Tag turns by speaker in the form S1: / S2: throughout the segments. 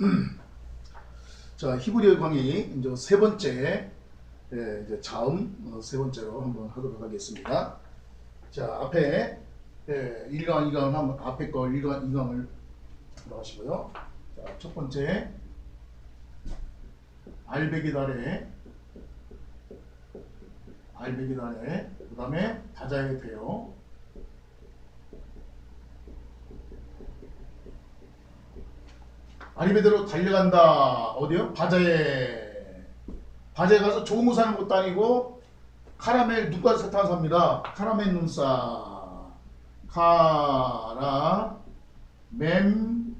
S1: 자, 히브리어 강의 이제 세 번째 예, 이제 자음 어, 세 번째로 한번 하도록 하겠습니다. 자, 앞에 예, 1강, 2강 한번 앞에 거 1강, 2강을 들어가시고요. 자, 첫 번째 알배기 달에 알배기 달에 그다음에 다자의 태요. 아리베대로 달려간다. 어디요? 바자에. 바자에 가서 조무 사는 것도 아니고 카라멜 누가 사탕 삽니다. 카라멜 눈싸. 카라 맴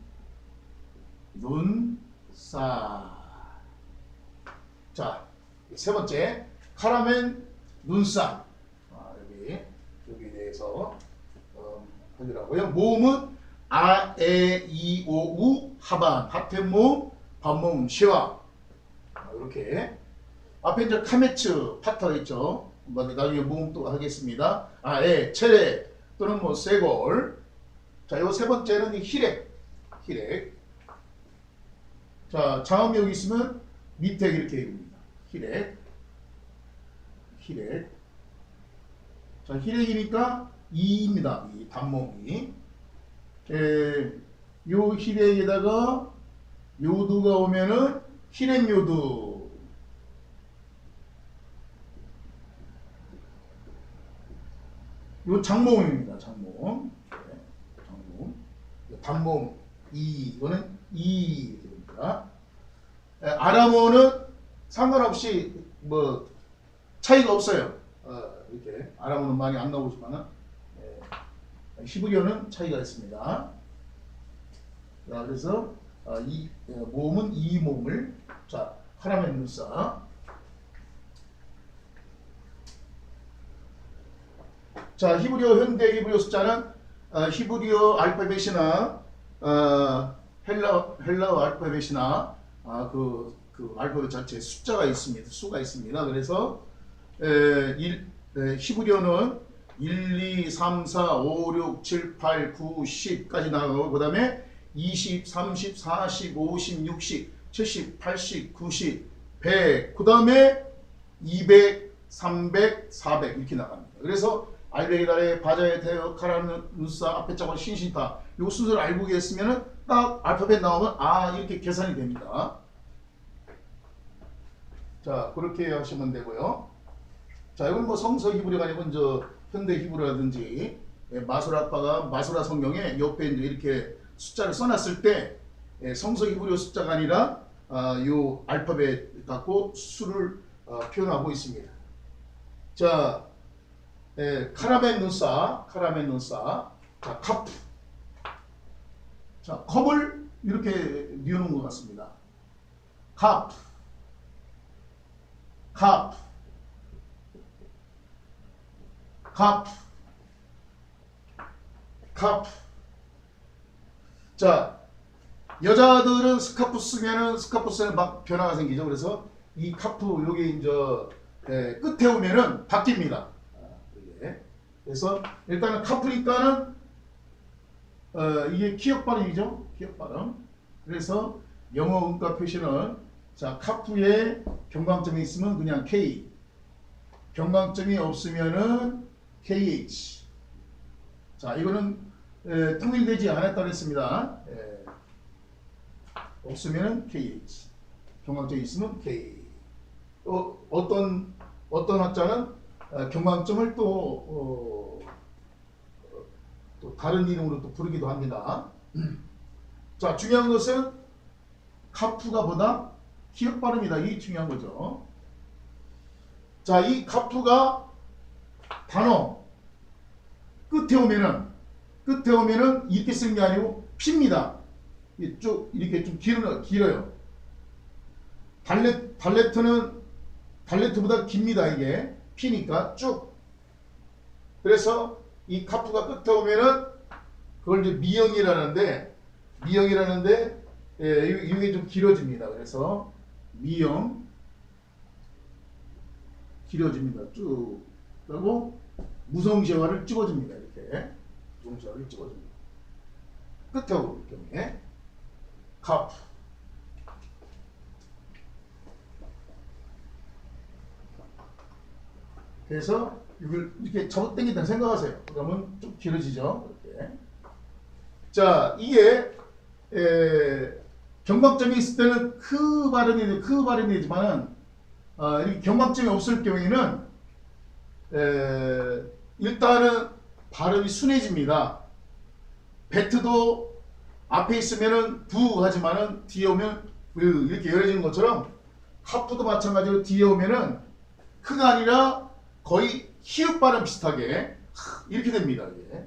S1: 눈싸. 자, 세 번째 카라멜 눈싸. 아, 여기 여기에 대해서 어, 하더라고요. 모음은 아, 에, 이, 오, 우, 하반, 하텐모, 반모음, 시와. 아, 이렇게. 앞에 이제 카메츠, 파터 있죠. 뭐 나중에 모음 또 하겠습니다. 아, 에, 체레, 또는 뭐 세골. 자, 요 세 번째는 이 히렉. 히렉. 자, 자음이 여기 있으면 밑에 이렇게 입니다. 히렉. 히렉. 자, 히렉이니까 이입니다. 이 단모음이. 에, 요 히렉에다가 요두가 오면은 히렉요두 요 장모음입니다. 장모음 네, 장모음 단모음 이 이거는 이입니다. 아람어는 상관없이 뭐 차이가 없어요. 어, 이렇게 아람어는 많이 안 나오지만은 예. 히브리어는 차이가 있습니다. 자, 그래서 어, 이 어, 모음은 이 모음을 자 카라멜 누사 자 히브리어 현대 히브리어 숫자는 어, 히브리어 알파벳이나 어, 헬라 헬라어 알파벳이나 아, 그, 그 알파벳 자체에 숫자가 있습니다. 수가 있습니다. 그래서 에, 일, 에, 히브리어는 1, 2, 3, 4, 5, 6, 7, 8, 9, 10까지 나가고 그 다음에 20, 30, 40, 50, 60, 70, 80, 90, 100, 그 다음에 200, 300, 400 이렇게 나갑니다. 그래서 알베기달의 바자의 대어 카라누사 앞에 자고 신신타 요 순서를 알고 계시면은 딱 알파벳 나오면 아 이렇게 계산이 됩니다. 자 그렇게 하시면 되고요. 자 이건 뭐 성서 히브리가 아니고 저 현대 히브리라든지 예, 마소라 아빠가 마소라 성경에 옆에 이제 이렇게 숫자를 써놨을 때 예, 성서 히브리어 숫자가 아니라 아, 요 알파벳 갖고 수를 어, 표현하고 있습니다. 자 예, 카라멘 눈싸 카라멘 눈싸 자 카프 자 컵을 이렇게 뉘어놓은 것 같습니다. 카프 카프 카프 자 여자들은 스카프 쓰면은 스카프 쓰면 막 변화가 생기죠. 그래서 이 카프 여기 이제 예, 끝에 오면은 바뀝니다. 아, 이게. 그래서 일단은 카프니까는 어, 이게 기억 발음이죠. 기억 발음. 그래서 영어 음가 표시는 자 카프에 경광점이 있으면 그냥 K. 경광점이 없으면은 KH. 자 이거는 에, 통일되지 않았다고 했습니다. 에, 없으면은 KH. 경광점이 있으면 K. 어, 어떤 어떤 학자는 어, 경광점을 또, 어, 어, 또 다른 이름으로 또 부르기도 합니다. 자 중요한 것은 카프가 보다 기억 발음이다. 이 중요한 거죠. 자, 이 카프가 단어 끝에 오면은 끝에 오면은 이렇게 쓰는 게 아니고 핍니다. 쭉 이렇게 좀 길어 길어요. 달레 달레트는 달레트보다 깁니다. 이게 피니까 쭉. 그래서 이 카프가 끝에 오면은 그걸 이제 미형이라는데 미형이라는데 예, 이- 이게 좀 길어집니다. 그래서 미형 길어집니다. 쭉 그리고 무성재화를 찍어줍니다. 이렇게 무성재화를 찍어줍니다. 끝에 오를 경우에 갑 그래서 이걸 이렇게 접어당긴다 생각하세요. 그러면 쭉 길어지죠. 이렇게. 자, 이게 에, 경각점이 있을 때는 크 발음이 크 발음이지만은 어, 경각점이 없을 경우에는 에, 일단은 발음이 순해집니다. 배트도 앞에 있으면은 부 하지만은 뒤에 오면 으 이렇게 열어지는 것처럼 카프도 마찬가지로 뒤에 오면은 크가 아니라 거의 히읗 발음 비슷하게 이렇게 됩니다. 이게.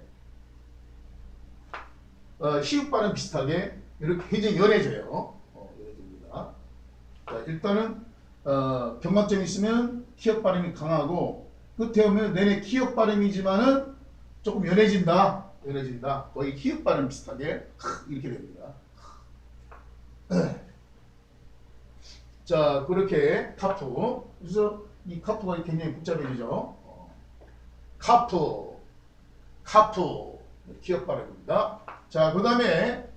S1: 어, 히읗 발음 비슷하게 이렇게 굉장히 연해져요. 어, 연해집니다. 자, 일단은 어, 경각점이 있으면 키역 발음이 강하고 끝에 오면 내내 키역 발음이지만은 조금 연해진다. 연해진다. 거의 히읗 발음 비슷하게 이렇게 됩니다. 자 그렇게 카프 그래서 이 카프가 굉장히 복잡해지죠. 어. 카프 카프 키역 발음입니다. 자 그 다음에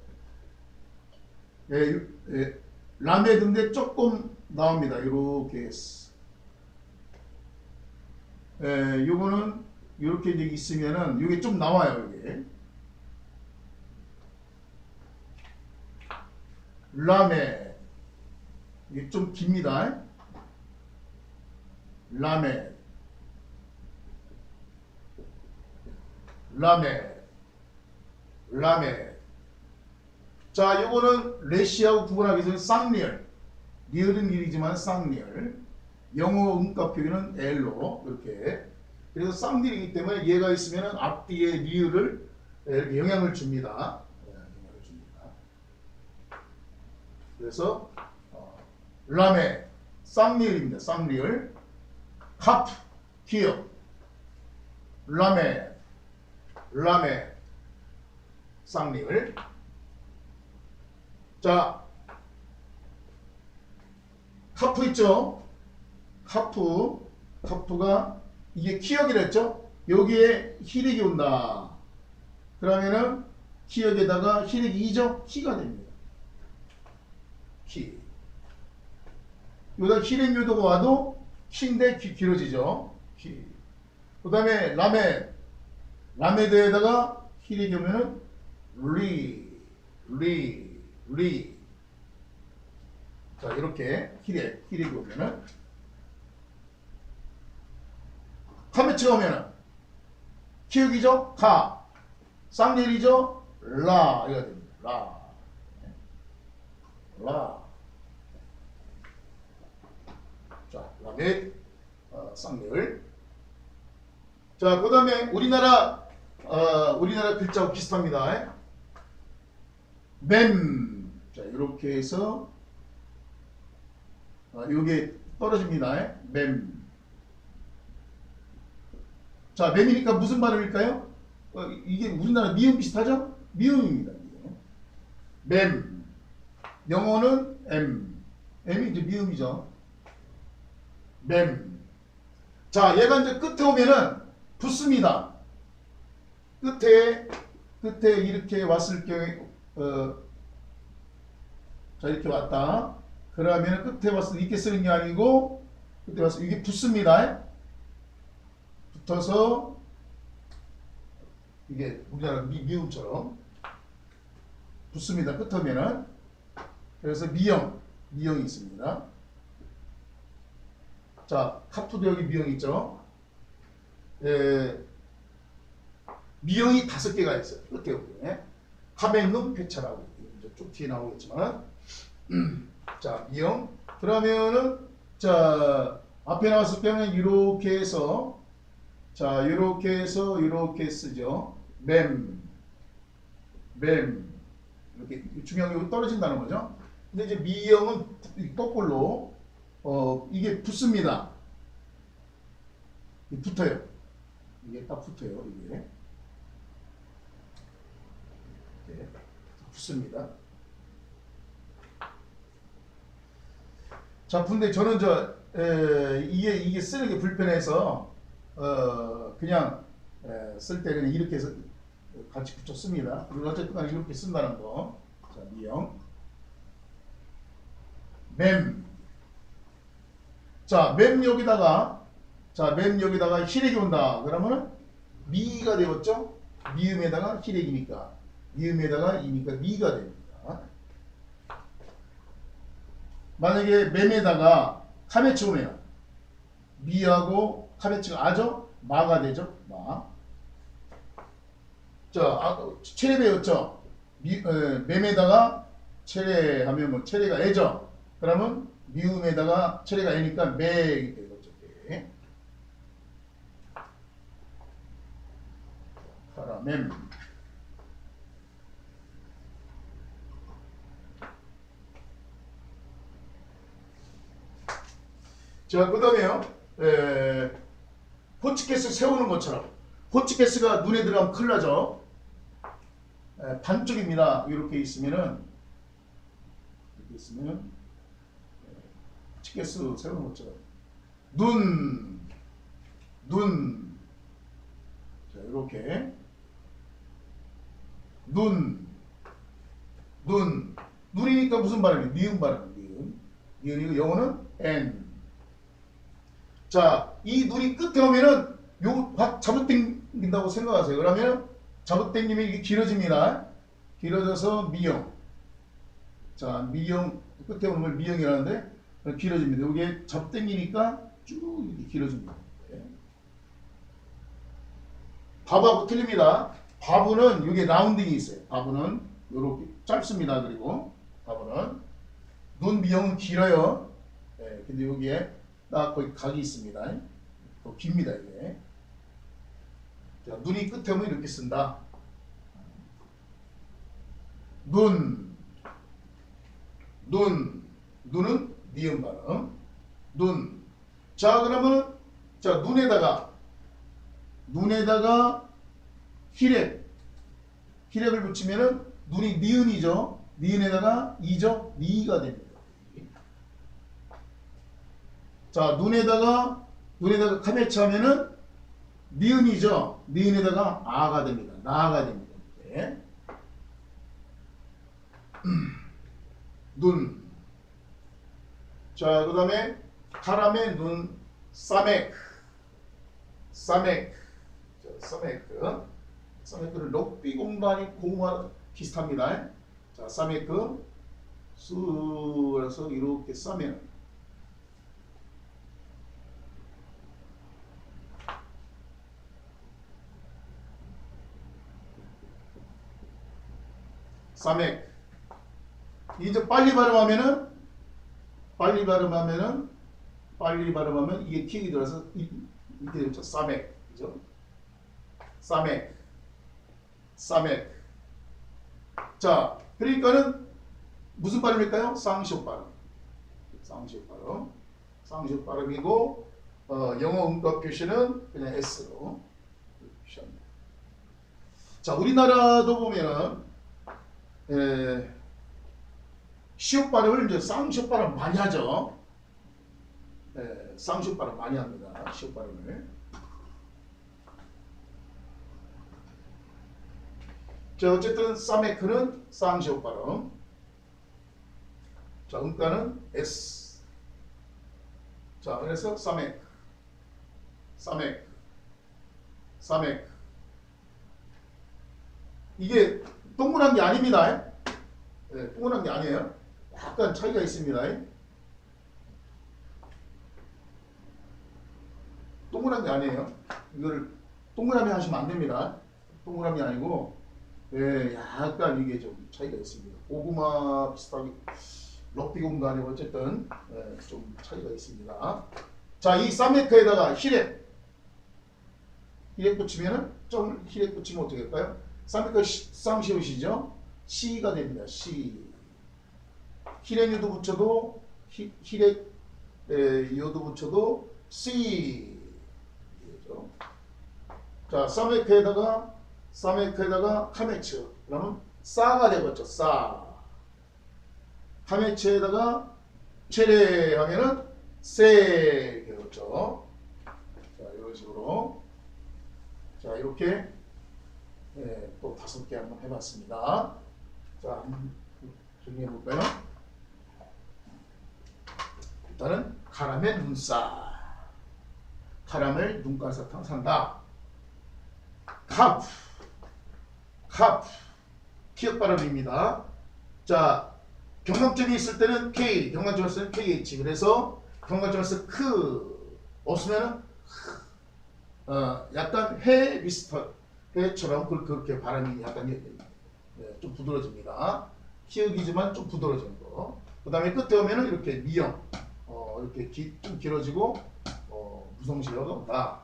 S1: 예, 예, 라메 근데 조금 나옵니다. 이렇게 예, 요거는 이렇게 있으면은 이게 좀 나와요. 이게. 라메. 이게 좀 깁니다. 라메. 라메. 라메. 자 요거는 레시하고 구분하기 위해서 쌍리얼. 리얼은 리이지만 쌍리얼 영어 음값 표기는 L로 이렇게 그래서 쌍리이기 때문에 얘가 있으면 앞뒤에 리을을 영향을 줍니다. 네, 영향을 줍니다. 그래서 어, 라메 쌍리을입니다. 쌍리을 카프 기억 라메 라메 쌍리을 자 카프 있죠? 카프 카프가 이게 키역이랬죠? 여기에 히릭이 온다. 그러면은 키역에다가 히릭이 2죠? 키가 됩니다. 키. 여기다 히릭 요도가 와도 키인데 기, 길어지죠? 키. 그 다음에 라메. 라메드에다가 히릭이 오면은 리, 리, 리. 자, 이렇게 히릭, 히릭이 오면은 카메츠가 오면은 키읔이죠? 카. 쌍리이죠? 라. 이가 됩니다. 라. 라. 자, 그 다음에 어, 쌍리을. 자, 그 다음에 우리나라 어, 우리나라 글자하고 비슷합니다. 맴. 자, 이렇게 해서 어, 요게 떨어집니다. 맴. 자, 맴이니까 무슨 발음일까요? 어, 이게 우리나라 미음 비슷하죠? 미음입니다. 미음. 맴. 영어는 M. M이 이제 미음이죠. 맴. 자, 얘가 이제 끝에 오면은 붙습니다. 끝에, 끝에 이렇게 왔을 경우에, 어, 자, 이렇게 왔다. 그러면 끝에 왔을 때 이렇게 쓰는 게 아니고, 끝에 왔을 때 이게 붙습니다. 붙어서, 이게 우리나라 미, 미음처럼 붙습니다. 끝에 오면은. 그래서 미형, 미형이 있습니다. 자, 카프도 여기 미형이 있죠. 에, 미형이 다섯 개가 있어요. 끝에 오게. 카멘눔 회차라고 이제 쭉 뒤에 나오겠지만, 음, 자 미형. 그러면은 자 앞에 나왔을 때는 이렇게 해서 자 이렇게 해서 이렇게 쓰죠. 맴, 맴 이렇게 게 떨어진다는 거죠. 근데 이제 미형은 거꾸로 어 이게 붙습니다. 이게 붙어요. 이게 딱 붙어요. 이게 이렇게 붙습니다. 자, 근데 저는 저 에, 이게 이게 쓰는 게 불편해서 어 그냥 에, 쓸 때는 이렇게 해서 같이 붙여 씁니다. 그리고 어쨌든 간에 이렇게 쓴다는 거. 자, 미형. 맴. 자, 맴 여기다가 자, 맨 여기다가 히렉이 온다. 그러면은 미가 되었죠? 미음에다가 히렉이니까 미음에다가 이니까 미가 됩니다. 만약에 맴에다가 카메츠 오면 미하고 카메츠가 아죠? 마가 되죠? 마. 자, 아, 체레 배웠죠? 미, 에, 맴에다가 체레 하면 뭐 체레가 애죠? 그러면 미음에다가 체레가 애니까 매이 되겠죠. 매. 카라멜. 자, 그 다음에요. 에, 호치케스 세우는 것처럼. 호치케스가 눈에 들어가면 큰일 나죠. 에, 반쪽입니다. 이렇게 있으면은, 이렇게 있으면은, 에, 호치케스 세우는 것처럼. 눈, 눈. 자, 이렇게. 눈, 눈. 눈이니까 무슨 발음이? 미음 발음, 미음. 미음이고 영어는 N. 자, 이 눈이 끝에 오면은 요 확 잡아당긴다고 생각하세요. 그러면 잡아당기면 이게 길어집니다. 길어져서 미형. 자, 미형 끝에 오는 걸 미형이라는데 길어집니다. 이게 잡당기니까 쭉 이렇게 길어집니다. 예. 바보하고 틀립니다. 바보는 여기 라운딩이 있어요. 바보는 이렇게 짧습니다. 그리고 바보는 눈 미형은 길어요. 예, 근데 여기에 딱 거기 각이 있습니다. 더 깁니다 이게. 자, 눈이 끝에 오면 이렇게 쓴다. 눈, 눈, 눈은 니은 발음. 눈. 자 그러면 자 눈에다가 눈에다가 히렉 히렉을 붙이면은 눈이 니은이죠. 니은에다가 이죠. 니가 됩니다. 자, 눈에다가 눈에다가 카메치 하면은 니은이죠. 니은에다가 아가 됩니다. 나가 됩니다. 네. 눈. 자, 그 다음에 카람의 눈 사메크. 사메크. 자, 사메크. 사메크는 럭비 공간이 공화 비슷합니다. 자, 사메크. 수라서 이렇게 싸면 사맥. 이제 빨리 발음하면은 빨리 발음하면은 빨리 발음하면 이게 킥이 들어서 이- 이렇게 되죠. 사맥. 그죠? 사맥. 사맥. 자, 그러니까는 무슨 발음일까요? 쌍시옷 발음. 쌍시옷 발음. 쌍시옷 발음이고 어, 영어 음각 표시는 그냥 S로 표시합니다. 자, 우리나라도 보면은 에, 시옷 발음을 이제 쌍시옷 발음 많이 하죠. 에, 쌍시옷 발음 많이 합니다. 시옷 발음을. 자, 어쨌든 사메크는 쌍시옷 발음. 자, 음가는 S. 자, 그래서 사메크, 사메크, 사메크. 이게 동그란 게 아닙니다. 네, 동그란 게 아니에요. 약간 차이가 있습니다. 동그란 게 아니에요. 이거를 동그라미 하시면 안 됩니다. 동그라미 아니고, 예, 약간 이게 좀 차이가 있습니다. 고구마 비슷하게 럭비 공간에 어쨌든 예, 좀 차이가 있습니다. 자, 이 사메크에다가 히렉, 히렉 붙이면은 좀 히렉 붙이면 어떻게 할까요? 사메크 쌍시옷이죠. 시가 됩니다. 시. 히레니도 붙여도 히, 히레 에, 이어도 붙여도 시. 자, 사메크에다가 사메크에다가 카메츠. 그러면 싸가 되겠죠. 싸. 카메츠에다가 체레 하면은 세 되겠죠. 자, 이런 식으로. 자, 이렇게 네, 또 다섯 개 한번 해봤습니다. 자, 정리해 볼까요? 일단은 카라멜 눈싸. 카라멜 눈깔 사탕 산다. 카프 카프 키읔 발음입니다. 자 경강점이 있을 때는 K, 경강점이 있을 때는 KH. 그래서 있을 크 없으면은 어, 약간 해 비슷한 해처럼 그- 그렇게 발음이 약간 예, 예, 좀 부드러집니다. 키읔이지만 좀 부드러진 거. 그 다음에 끝에 오면은 이렇게 미형, 어, 이렇게 기, 좀 길어지고 어, 무성시어가 온다.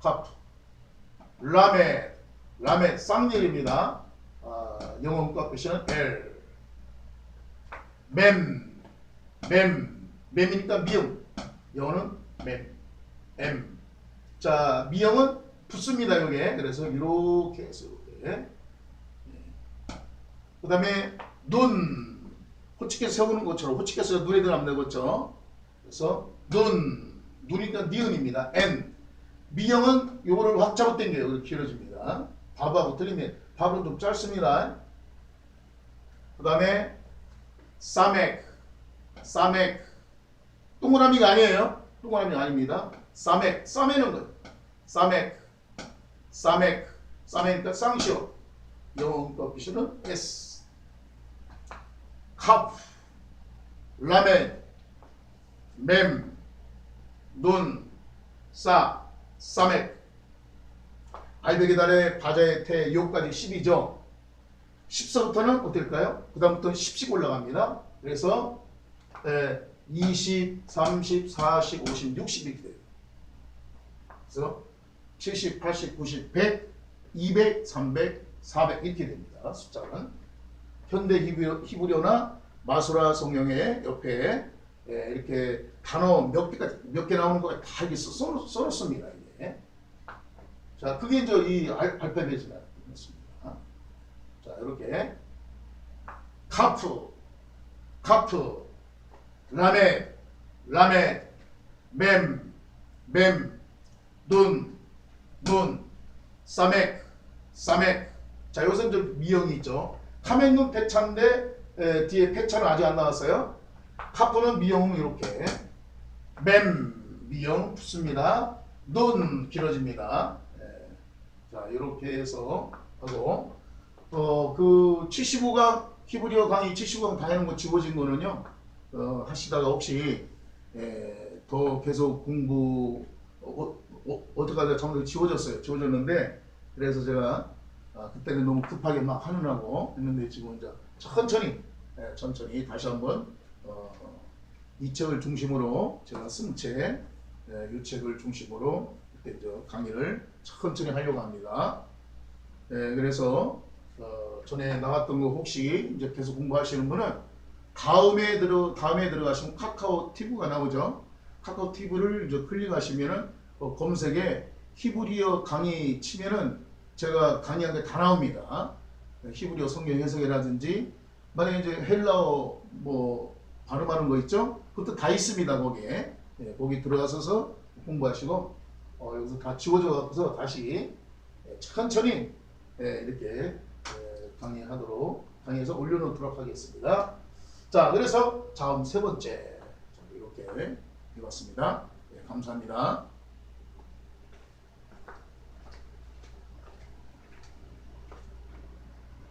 S1: 카프, 라메, 라메 쌍일입니다. 아, 영어 문과 표시는 L. 맴, 맴, 맴이니까 미형. 영어는 맴, M. 자, 미형은 붙습니다, 요게. 그래서 이렇게 해서 이렇게. 그 다음에 눈. 호치케 세우는 것처럼 호치케서 눈에 들어가면 되겠죠. 그래서 눈. 눈이니까 니은입니다. N. 미형은 요거를 확 잡아 당겨요. 이렇게 길어집니다. 밥하고 틀리면 밥은 좀 짧습니다. 그 다음에 사맥. 사맥. 동그라미가 아니에요. 동그라미가 아닙니다. 사맥. 싸매는 거예요. 사맥. 사맥. 사맥이니까 쌍시오. 영어 문법 표시는 S. 카프. 라멘. 맴. 눈. 싸. 사맥. 알베기 달의 바자의 태 요까지 10이죠. 10서부터는 어떨까요? 그 다음부터는 10씩 올라갑니다. 그래서 에, 20, 30, 40, 50, 60 이렇게 돼요. 그래서 70, 80, 90, 100, 200, 300, 400 이렇게 됩니다. 숫자는. 현대 히브리어, 히브리어나 마수라 성경의 옆에 에, 이렇게 단어 몇 개가 몇 개 나오는 거가 다 써, 써놓습니다. 이게. 자, 그게 이제 이 알, 알파벳이다. 습니다. 자, 이렇게. 카프, 카프, 라메, 라메, 맴, 맴, 눈, 눈, 사맥, 사맥. 자, 여기서 이제 미형이 있죠. 카멘눈 패차인데 에, 뒤에 패차는 아직 안 나왔어요. 카프는 미형은 이렇게 맴 미형 붙습니다. 눈 길어집니다. 예. 자 이렇게 해서 하고 어 그 75강 히브리어 강의 75강 다니는 거 집어진 거는요 어, 하시다가 혹시 예, 더 계속 공부 어, 어, 하다 정말 지워졌어요 지워졌는데 그래서 제가 아, 그때는 너무 급하게 막 하느라고 했는데 지금 이제 천천히 예, 천천히 다시 한번 어, 이 책을 중심으로 제가 쓴 책, 예, 이 책을 중심으로 이렇게 이제 강의를 천천히 하려고 합니다. 예, 그래서 어, 전에 나왔던 거 혹시 이제 계속 공부하시는 분은 다음에 들어 다음에 들어가시면 카카오 티브가 나오죠. 카카오 티브를 이제 클릭하시면은 어, 검색에 히브리어 강의 치면은 제가 강의한 게 다 나옵니다. 예, 히브리어 성경 해석이라든지 만약에 이제 헬라어 뭐 발음하는 거 있죠? 그것도 다 있습니다 거기에 예, 거기 들어가셔서 공부하시고 어, 여기서 다 지워져 갖고서 다시 예, 천천히 예, 이렇게 예, 강의하도록 강의해서 올려놓도록 하겠습니다. 자 그래서 다음 세 번째 이렇게 해봤습니다. 예, 감사합니다.